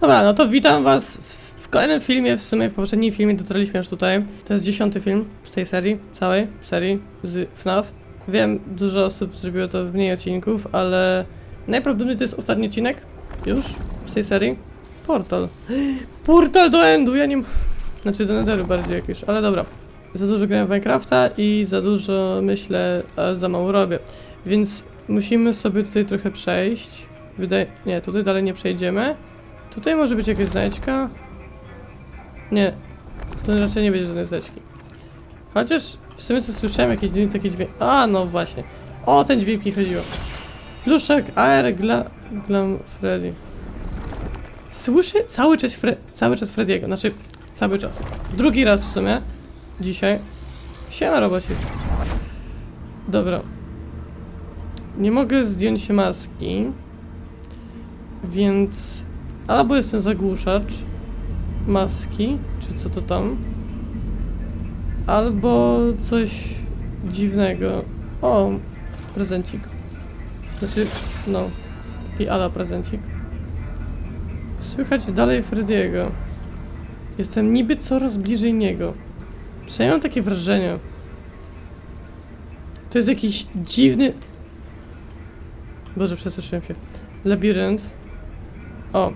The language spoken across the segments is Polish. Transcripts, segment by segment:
Dobra, no to witam was w kolejnym filmie, w sumie w poprzednim filmie dotarliśmy już tutaj. To jest dziesiąty film z tej serii, całej serii z FNAF. Wiem, dużo osób zrobiło to w mniej odcinków, ale najprawdopodobniej to jest ostatni odcinek już z tej serii. Portal. Portal do Endu, ja nie... Znaczy do Netheru bardziej jak już, ale dobra. Za dużo grałem w Minecrafta i za dużo myślę, a za mało robię. Więc musimy sobie tutaj trochę przejść. Wydaje... Nie, tutaj dalej nie przejdziemy. Tutaj może być jakaś znajdźka. Nie, to raczej nie będzie żadnej znajdźki. Chociaż w sumie co słyszałem jakieś dźwięk, taki dźwięk. A, no właśnie. O, ten dźwięk mi chodziło. Pluszek, AR, gla, glam, Freddy. Słyszę cały czas, Fre cały czas Frediego, znaczy cały czas. Drugi raz w sumie. Dzisiaj. Siema robocie. Dobra. Nie mogę zdjąć maski. Więc albo jest ten zagłuszacz maski, czy co to tam, albo coś dziwnego. O, prezencik. Znaczy, no, taki ala prezencik. Słychać dalej Frediego. Jestem niby coraz bliżej niego. Przynajmniej takie wrażenie. To jest jakiś dziwny... Boże, przestraszyłem się. Labirynt. O.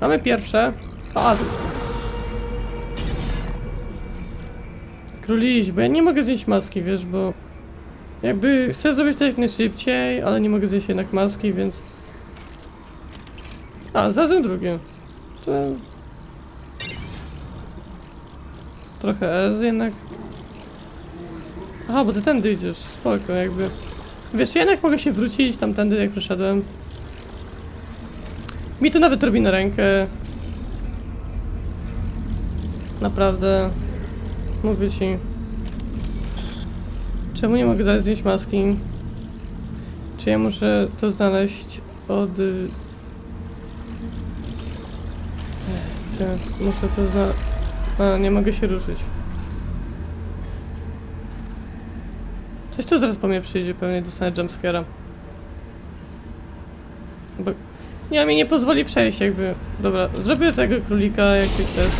Mamy pierwsze. A. Króliś, bo ja nie mogę zjeść maski, wiesz, bo... Jakby chcę zrobić to jak najszybciej, ale nie mogę zjeść jednak maski, więc... A, znalazłem drugie. To... Trochę S jednak. Aha, bo ty tędy idziesz, spoko, jakby... Wiesz, ja jednak mogę się wrócić tamtędy, jak przyszedłem. Mi to nawet robi na rękę. Naprawdę. Mówię ci. Czemu nie mogę teraz zdjąć maski? Czy ja muszę to znaleźć od... Gdzie? Muszę to znaleźć... A, nie mogę się ruszyć. Coś tu zaraz po mnie przyjdzie, pewnie dostanę jumpscare'a. Bo... Nie, mi nie pozwoli przejść jakby. Dobra, zrobię tego królika jak ty chcesz.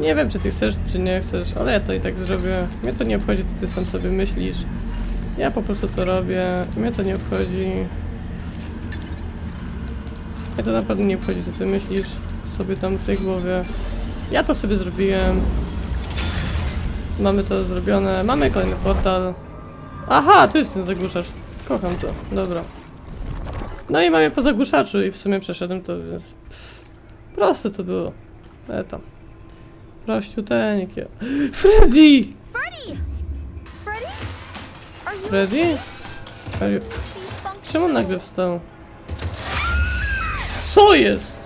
Nie wiem czy ty chcesz, czy nie chcesz, ale ja to i tak zrobię. Mnie to nie obchodzi, co ty sam sobie myślisz. Ja po prostu to robię. Mnie to nie obchodzi. Mnie to naprawdę nie obchodzi, co ty myślisz sobie tam w tej głowie. Ja to sobie zrobiłem. Mamy to zrobione. Mamy kolejny portal. Aha, tu jest ten zagłuszacz. Kocham to. Dobra. No i mamy po zagłuszaczu i w sumie przeszedłem to, więc... Pff, proste to było. E tam. Prościuteńkie. Freddy! Freddy! Freddy? Freddy? Czemu nagle wstał? Co jest?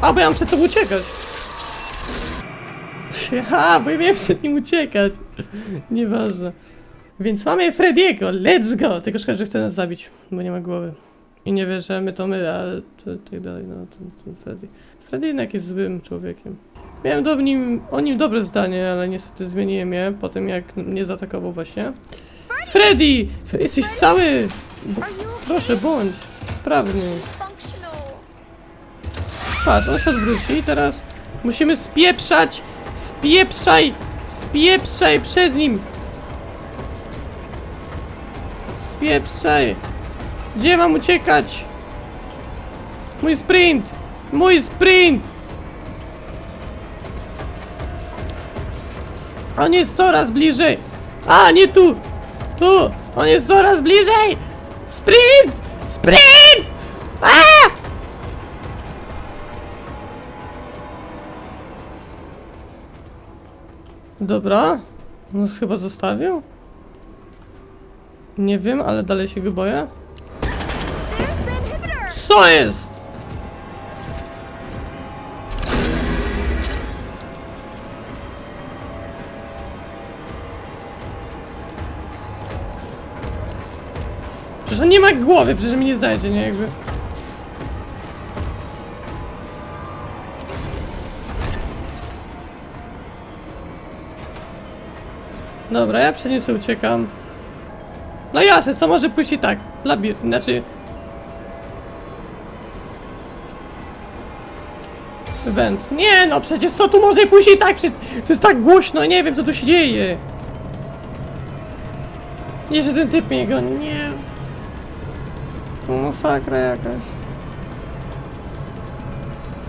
A, bo ja mam przed tobą uciekać. Ha, bo ja miałem przed nim uciekać. Nieważne. Więc mamy Frediego, let's go! Tylko szkoda, że chce nas zabić, bo nie ma głowy. I nie wie, że my to my, to, tak dalej, no ten, ten Freddy. Freddy jednak jest złym człowiekiem. Miałem do nim, o nim dobre zdanie, ale niestety zmieniłem je po tym, jak mnie zaatakował właśnie. Freddy! Fre- Jesteś cały! Proszę, bądź sprawny. Patrz, on się odwróci i teraz musimy spieprzać! Spieprzaj! Spieprzaj przed nim! Spieprzaj! Gdzie mam uciekać? Mój sprint! Mój sprint! On jest coraz bliżej! A, nie tu! Tu! On jest coraz bliżej! Sprint! Sprint! A! Dobra. Nas chyba zostawił? Nie wiem, ale dalej się go boję. Co jest? Przecież on nie ma głowy, przecież mi nie znajdzie, nie jakby. Dobra, ja sobie uciekam. No jasne, co może pójść i tak. Labir, znaczy Węd. Nie no, przecież co tu może pójść i tak? Przecież to jest tak głośno, nie wiem co tu się dzieje. Jeszcze ten typ mnie goni, nie. To masakra jakaś.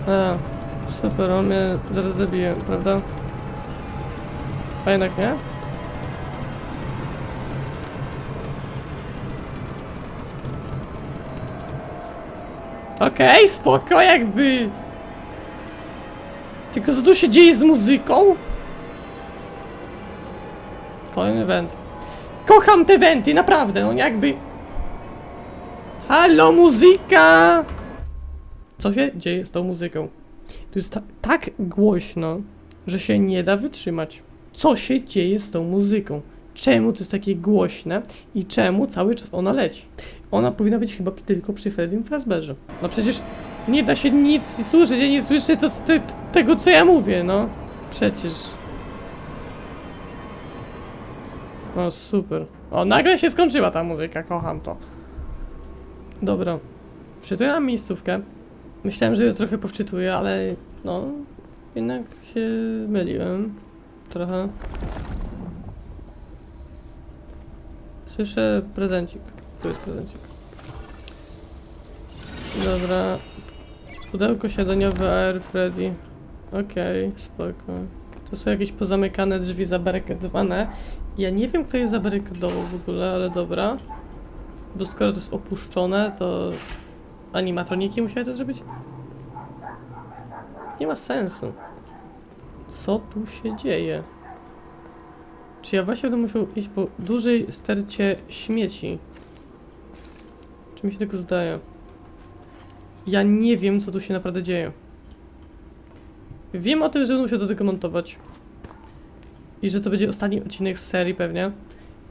A, super, on mnie zaraz zabije, prawda? A jednak nie? Okej, spoko, jakby... Tylko co tu się dzieje z muzyką? Kolejny event. Kocham te eventy, naprawdę, no jakby... Halo, muzyka! Co się dzieje z tą muzyką? To jest ta tak głośno, że się nie da wytrzymać. Co się dzieje z tą muzyką? Czemu to jest takie głośne i czemu cały czas ona leci? Ona powinna być chyba tylko przy Freddym Fazbearze. No przecież nie da się nic słyszeć, ja nie słyszę to, te, tego, co ja mówię, no. Przecież. O, super. O, nagle się skończyła ta muzyka, kocham to. Dobra. Wczytuję nam miejscówkę. Myślałem, że ją trochę powczytuję, ale no, jednak się myliłem. Trochę. Słyszę prezencik. Tu jest prezencik. Dobra. Pudełko śniadaniowe AR Freddy. Okej, spoko. To są jakieś pozamykane drzwi zabarykadowane. Ja nie wiem, kto je zabarykadował w ogóle, ale dobra. Bo skoro to jest opuszczone, to animatroniki musiały to zrobić? Nie ma sensu. Co tu się dzieje? Czy ja właśnie będę musiał iść po dużej stercie śmieci? Czy mi się tego zdaje? Ja nie wiem, co tu się naprawdę dzieje. Wiem o tym, że będę musiał do tego montować. I że to będzie ostatni odcinek z serii pewnie.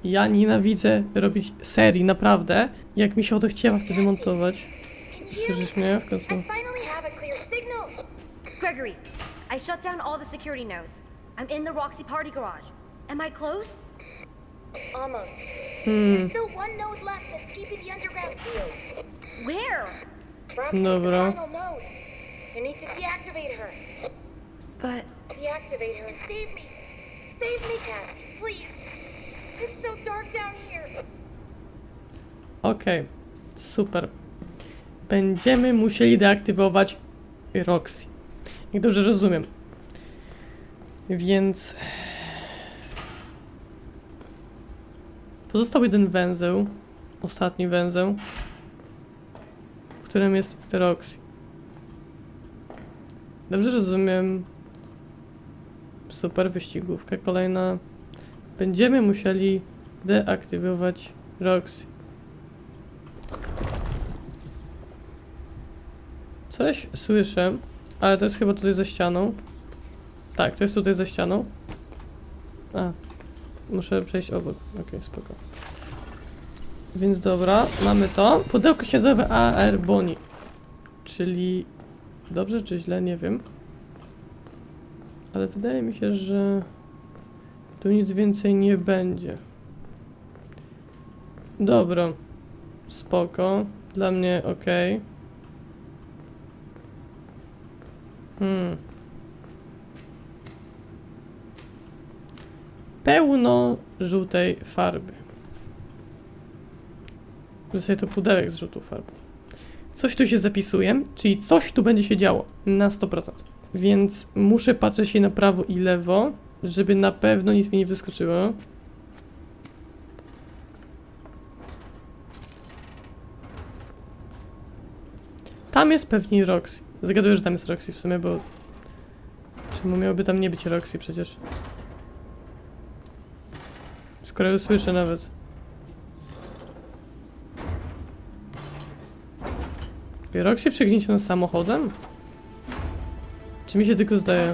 Ja nienawidzę robić serii, naprawdę. Jak mi się o to chciała wtedy montować. Słyszysz mnie w końcu? Gregory, I shut down all the security nodes. I'm in the Roxy party garage. Am I close? Almost. Hmm, There's still one node left that's keeping the underground sealed. Where? Roxy's Dobra. the final node. You need to deactivate her. But Deactivate her and save me. Save me, Cassie, please. It's so dark down here. okej. Super. Będziemy musieli deaktywować Roxy. Jak dobrze rozumiem. Więc... Pozostał jeden węzeł. Ostatni węzeł. W którym jest Roxy. Dobrze rozumiem. Super wyścigówka kolejna. Będziemy musieli deaktywować Roxy. Coś słyszę, ale to jest chyba tutaj za ścianą. Tak, to jest tutaj za ścianą. A, muszę przejść obok. Okej, spoko. Więc dobra, mamy to. Pudełko śniadowe AR Boni. Czyli dobrze czy źle, nie wiem. Ale wydaje mi się, że tu nic więcej nie będzie. Dobra. Spoko. Dla mnie ok. Hmm. Pełno żółtej farby. Zasadzie to pudełek z żółtą farbą. Coś tu się zapisuje, czyli coś tu będzie się działo na 100%. Więc muszę patrzeć się na prawo i lewo, żeby na pewno nic mi nie wyskoczyło. Tam jest pewnie Roxy. Zgaduję, że tam jest Roxy w sumie, bo... Czemu miałoby tam nie być Roxy przecież? Ją słyszę nawet. Roxy przegnięcie nas samochodem? Czy mi się tylko zdaje?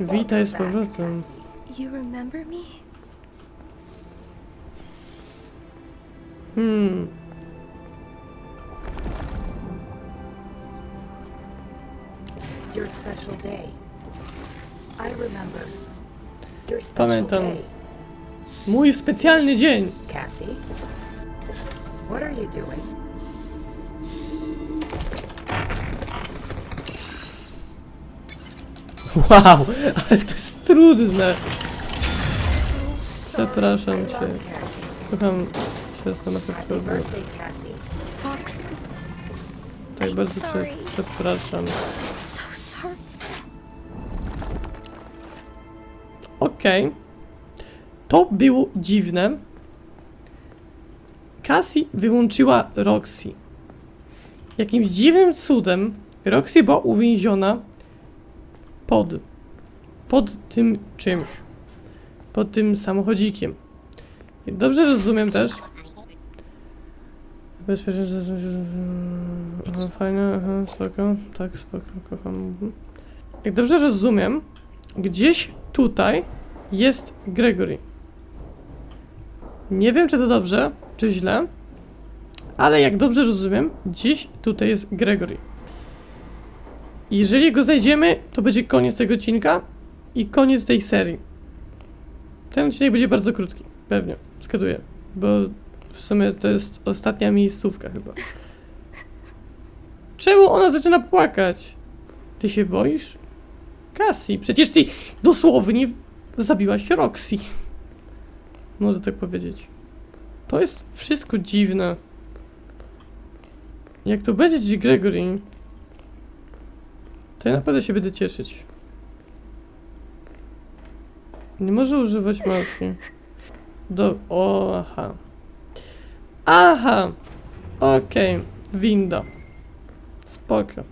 Witaj z powrotem. Hmm. Your special day. Pamiętam. Mój specjalny dzień. Wow, ale to jest trudne. Przepraszam cię. Kocham się z tym Tutaj bardzo cię przepraszam. Okej. To było dziwne. Cassie wyłączyła Roxy. Jakimś dziwnym cudem Roxy była uwięziona pod. pod tym czymś. Pod tym samochodzikiem. Dobrze rozumiem też. Bezpiecznie. Aha, fajne, aha, spoko. Tak, spoko, kocham. Jak dobrze rozumiem, gdzieś tutaj jest Gregory. Nie wiem, czy to dobrze, czy źle, ale jak dobrze rozumiem, gdzieś tutaj jest Gregory. Jeżeli go znajdziemy, to będzie koniec tego odcinka i koniec tej serii. Ten odcinek będzie bardzo krótki, pewnie, zgaduję, bo w sumie to jest ostatnia miejscówka chyba. Czemu ona zaczyna płakać? Ty się boisz? Cassie, przecież ty dosłownie zabiłaś Roxy. Może tak powiedzieć. To jest wszystko dziwne. Jak to będzie Gregory, to ja naprawdę się będę cieszyć. Nie może używać maski. Do... O, aha. Aha! Okej. Winda. Spoko.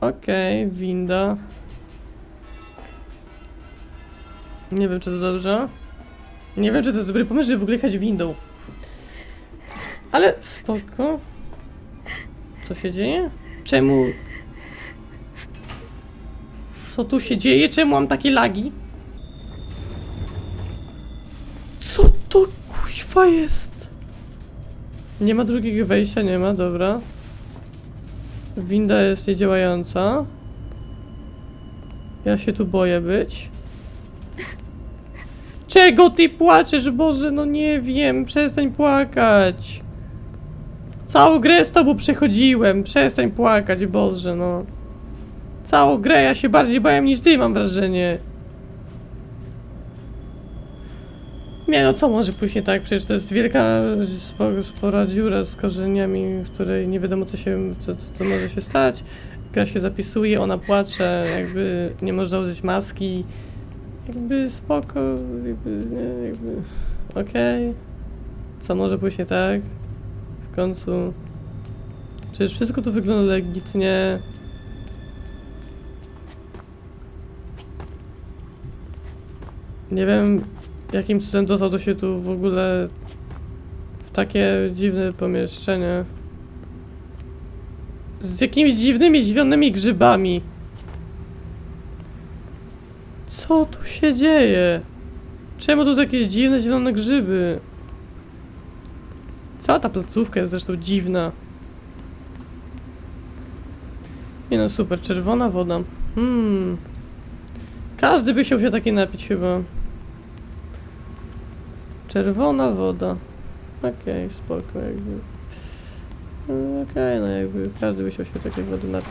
Okej, winda. Nie wiem, czy to dobrze. Nie wiem, czy to jest dobry pomysł, żeby w ogóle jechać windą. Ale spoko. Co się dzieje? Czemu... Co tu się dzieje? Czemu mam takie lagi? Co to kuźwa jest? Nie ma drugiego wejścia, nie ma, dobra. Winda jest niedziałająca. Ja się tu boję być. Czego ty płaczesz, Boże? No nie wiem, przestań płakać. Całą grę z tobą przechodziłem, przestań płakać, Boże, no. Całą grę ja się bardziej bałem niż ty, mam wrażenie. Nie no, co może pójść nie tak? Przecież to jest wielka, spo- spora dziura z korzeniami, w której nie wiadomo co się, co, co, co może się stać. Gra się zapisuje, ona płacze, jakby nie można użyć maski. Jakby spoko, jakby, nie, jakby, okej. Co może pójść nie tak? W końcu. Przecież wszystko tu wygląda legitnie. Nie wiem, jakim cudem dostał to się tu w ogóle w takie dziwne pomieszczenie. Z jakimiś dziwnymi, zielonymi grzybami. Co tu się dzieje? Czemu tu są jakieś dziwne, zielone grzyby? Cała ta placówka jest zresztą dziwna. Nie no, super, czerwona woda. Hmm. Każdy by chciał się takiej napić chyba. Czerwona woda. Okej, spoko, jakby. No, Okej, no jakby każdy by chciał się takiej wody napić.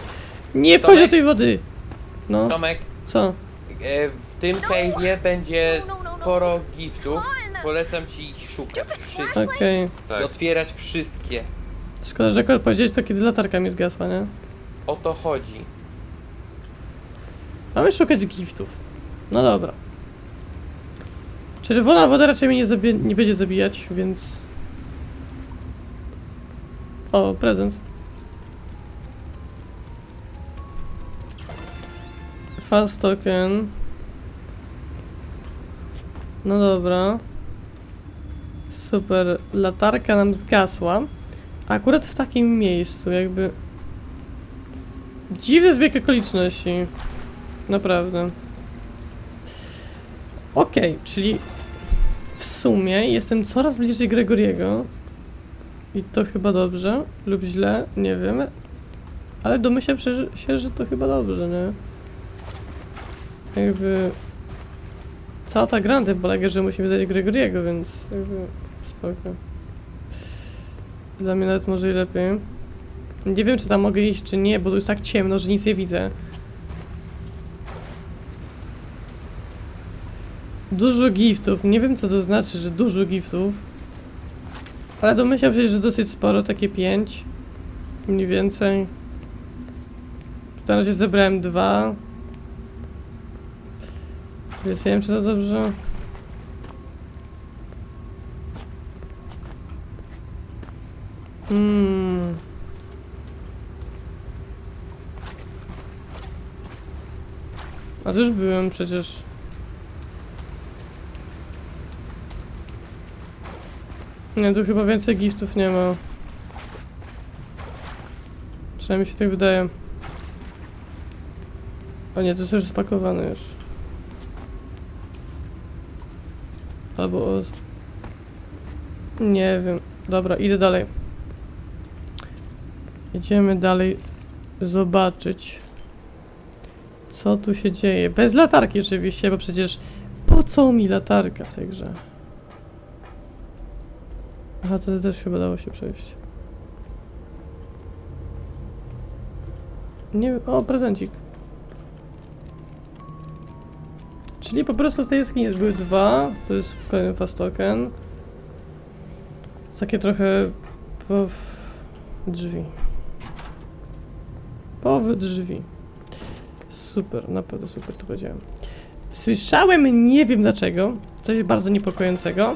Nie wchodź do tej wody! No, Tomek, co? e, w tym cave'ie będzie No, no, no, no. sporo giftów. Polecam ci ich szukać. Wszystkie. Okej. I Tak. otwierać wszystkie. Szkoda, że akurat powiedziałeś to, kiedy latarka mi zgasła, nie? O to chodzi. Mamy szukać giftów. No dobra. Czerwona woda raczej mnie nie, nie będzie zabijać, więc... O, prezent. Fast token. No dobra. Super. Latarka nam zgasła. Akurat w takim miejscu, jakby... Dziwny zbieg okoliczności. Naprawdę. Okej, czyli w sumie jestem coraz bliżej Gregoriego. I to chyba dobrze, lub źle, nie wiem. Ale domyślam się, że- to chyba dobrze, nie? Jakby... Cała ta gra na polega, że musimy znaleźć Gregoriego, więc jakby spoko. Dla mnie nawet może i lepiej. Nie wiem, czy tam mogę iść, czy nie, bo tu jest tak ciemno, że nic nie widzę. Dużo giftów. Nie wiem, co to znaczy, że dużo giftów. Ale domyślam się, że dosyć sporo, takie pięć. Mniej więcej. Na razie zebrałem dwa. Więc nie wiem, czy to dobrze. Hmm. A już byłem przecież. Nie, tu chyba więcej giftów nie ma. Przynajmniej się tak wydaje. O nie, to jest już spakowane już. Albo o... Nie wiem. Dobra, idę dalej. Idziemy dalej zobaczyć, co tu się dzieje. Bez latarki oczywiście, bo przecież po co mi latarka w tej grze? Aha, to też chyba dało się przejść. Nie o, prezencik. Czyli po prostu tej jaskini już były dwa, to jest w kolejnym fast token. Takie trochę pow... drzwi. Powy drzwi. Super, na pewno super to powiedziałem. Słyszałem, nie wiem dlaczego, coś bardzo niepokojącego.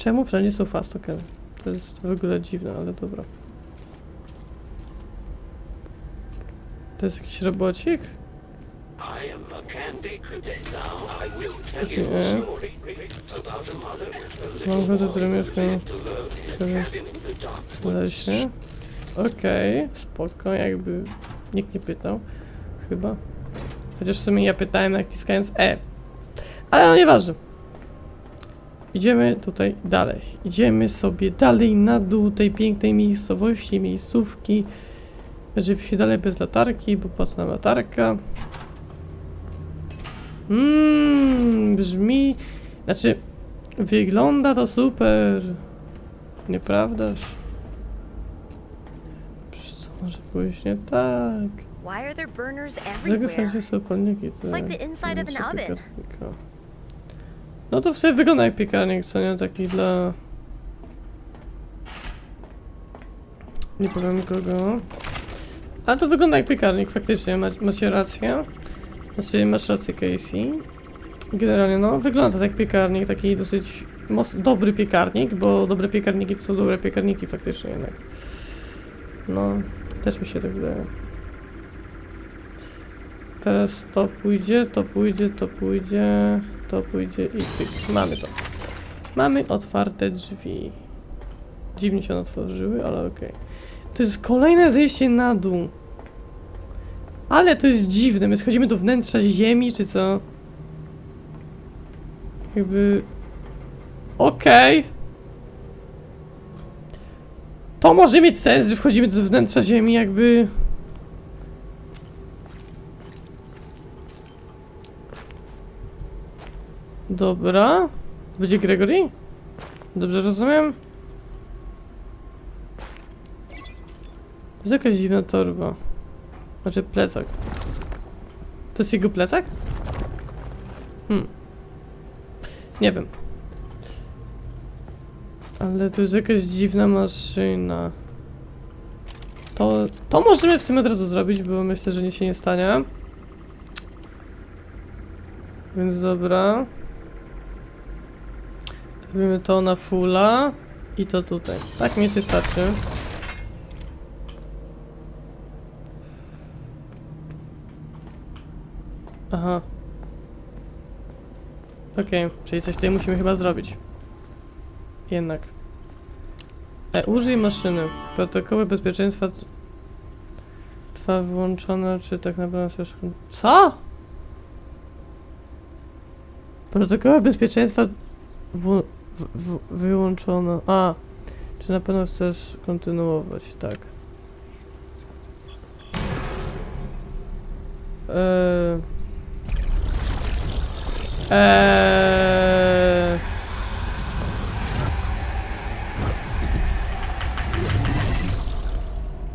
Czemu wszędzie są fast tokeny? To jest w ogóle dziwne, ale dobra. To jest jakiś robocik? Nie. Mam little ochotę, który mieszka to learn in a cabin in the dark w woods. lesie. Okej, spoko, jakby nikt nie pytał. Chyba. Chociaż w sumie ja pytałem naciskając E. Ale no nieważne. Idziemy tutaj dalej. Idziemy sobie dalej na dół tej pięknej miejscowości, miejscówki. Oczywiście dalej bez latarki, bo po co nam latarka? Mmm, brzmi... Znaczy, wygląda to super. Nieprawdaż? Przecież co może pójść nie tak? Why are there burners Dlaczego everywhere? To like the inside of an najmniejsza oven. No to w sumie wygląda jak piekarnik, co nie? Taki dla... Nie powiem kogo. Ale to wygląda jak piekarnik, faktycznie, ma, macie rację. Znaczy, masz rację, Casey. Generalnie, no, wygląda to jak piekarnik, taki dosyć dobry piekarnik, bo dobre piekarniki to są dobre piekarniki faktycznie jednak. No, też mi się tak wydaje. Teraz to pójdzie, to pójdzie, to pójdzie, to pójdzie i pyk. Mamy to. Mamy otwarte drzwi. Dziwnie się one otworzyły, ale okej. To jest kolejne zejście na dół. Ale to jest dziwne. My schodzimy do wnętrza ziemi, czy co? Jakby... Okej. To może mieć sens, że wchodzimy do wnętrza ziemi, jakby... Dobra. Będzie Gregory? Dobrze rozumiem? To jest jakaś dziwna torba. Znaczy plecak. To jest jego plecak? Hmm. Nie wiem. Ale to jest jakaś dziwna maszyna. To, to możemy w sumie od razu zrobić, bo myślę, że nic się nie stanie. Więc dobra. Robimy to na fulla i to tutaj. Tak mniej więcej starczy. Aha. Okej, czyli coś tutaj musimy chyba zrobić. Jednak. E, użyj maszyny. Protokoły bezpieczeństwa trwa wyłączone, czy tak naprawdę też... Co? Protokoły bezpieczeństwa w, wyłączono. A, czy na pewno chcesz kontynuować? Tak. Eee... Eee...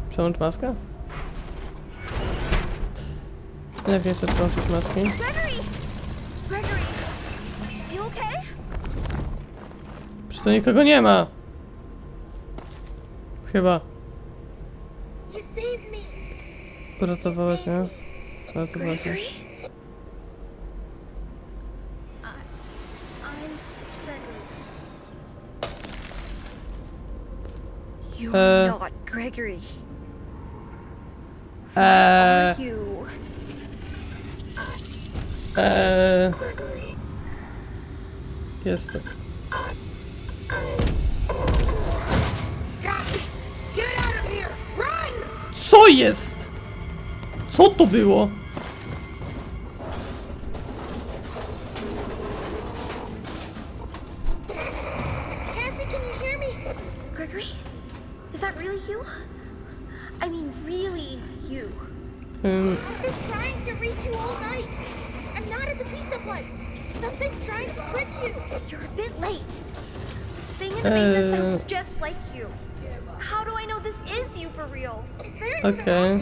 Przełącz maskę? Jak nie chcę przełączyć maski? Gregory! Gregory! You okay? To nikogo nie ma. Chyba. Uratowałeś mnie. Uratowałeś mnie. You're Uh, not Gregory. Are you? Jestem. Place. Something's trying to trick you. You're a bit late. This thing in the basement Uh. sounds just like you. For real? Okay.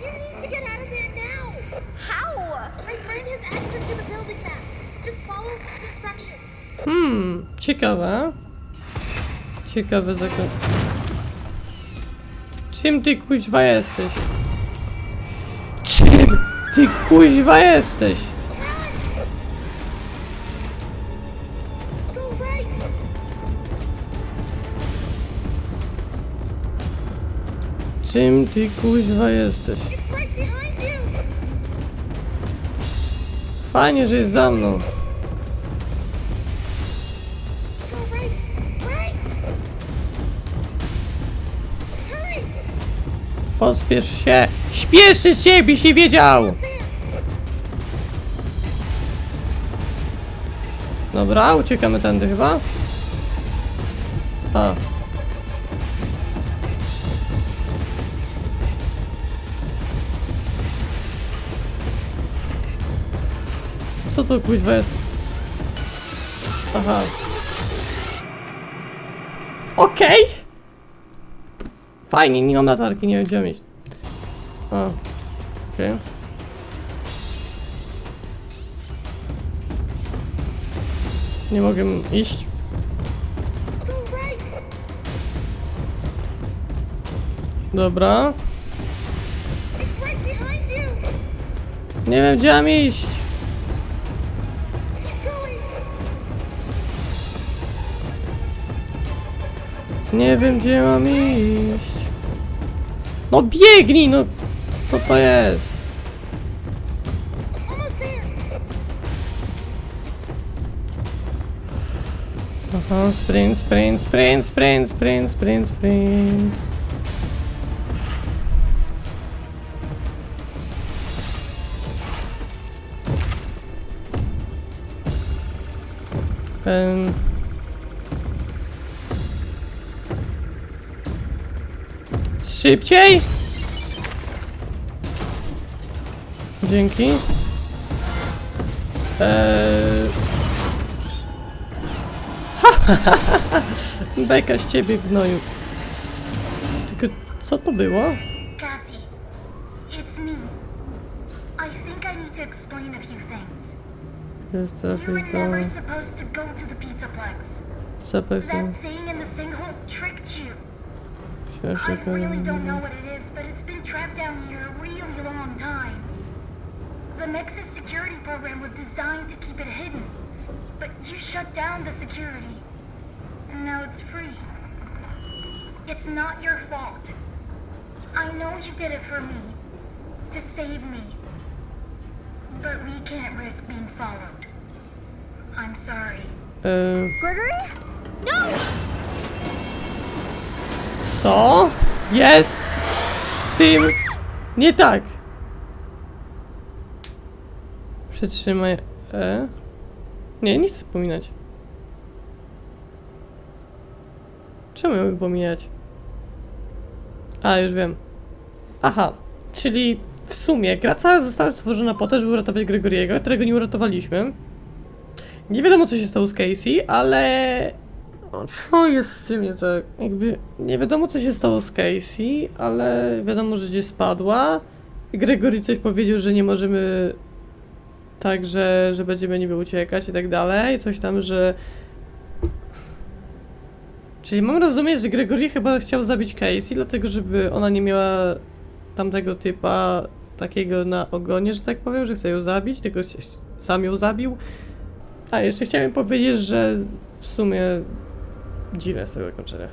You need to get out of there now. How? My friend has access to the building maps. Just follow his instructions. Hmm, ciekawe. Ciekawe zakręt. Czym ty kuźwa jesteś? Czym ty kuźwa jesteś? Czym ty kuźwa jesteś? Fajnie, że jest za mną. Pospiesz się. Śpieszy się, byś nie wiedział. Dobra, uciekamy tędy chyba. A. to kuźwa jest? Aha. Okej. Fajnie, nie mam latarki, nie mam iść. A. Okej. Nie mogę iść. Dobra. Nie wiem gdzie mam iść. Nie wiem gdzie mam iść. No biegnij, no. Co to jest? Aha, sprint, sprint, sprint, sprint, sprint, sprint, sprint. Em. Szybciej! Dzięki. Eee... Beka z ciebie, gnoju. Tylko co to było? Cassie, it's me. I think I need to explain a few things. Jest teraz You jest supposed to go to the Pizzaplex. Zapek That thing I really don't know what it is, but it's been trapped down here a really long time. The Nexus security program was designed to keep it hidden, but you shut down the security, and now it's free. It's not your fault. I know you did it for me, to save me, but we can't risk being followed. I'm sorry. Eee, Gregory? No! Co? Jest z tym nie tak. Przytrzymaj E. Nie, nie chcę pominać. Czemu miałby pomijać? A, już wiem. Aha, czyli w sumie gra cała została stworzona po to, żeby uratować Gregoriego, którego nie uratowaliśmy. Nie wiadomo, co się stało z Casey, ale Co jest z tym nie tak? Jakby nie wiadomo co się stało z Casey, ale wiadomo, że gdzieś spadła. Gregory coś powiedział, że nie możemy tak, że, że będziemy niby uciekać i tak dalej. Coś tam, że... Czyli mam rozumieć, że Gregory chyba chciał zabić Casey, dlatego żeby ona nie miała tamtego typa takiego na ogonie, że tak powiem, że chce ją zabić, tylko sam ją zabił. A, jeszcze chciałem powiedzieć, że w sumie dziwne jest tego zakończenia.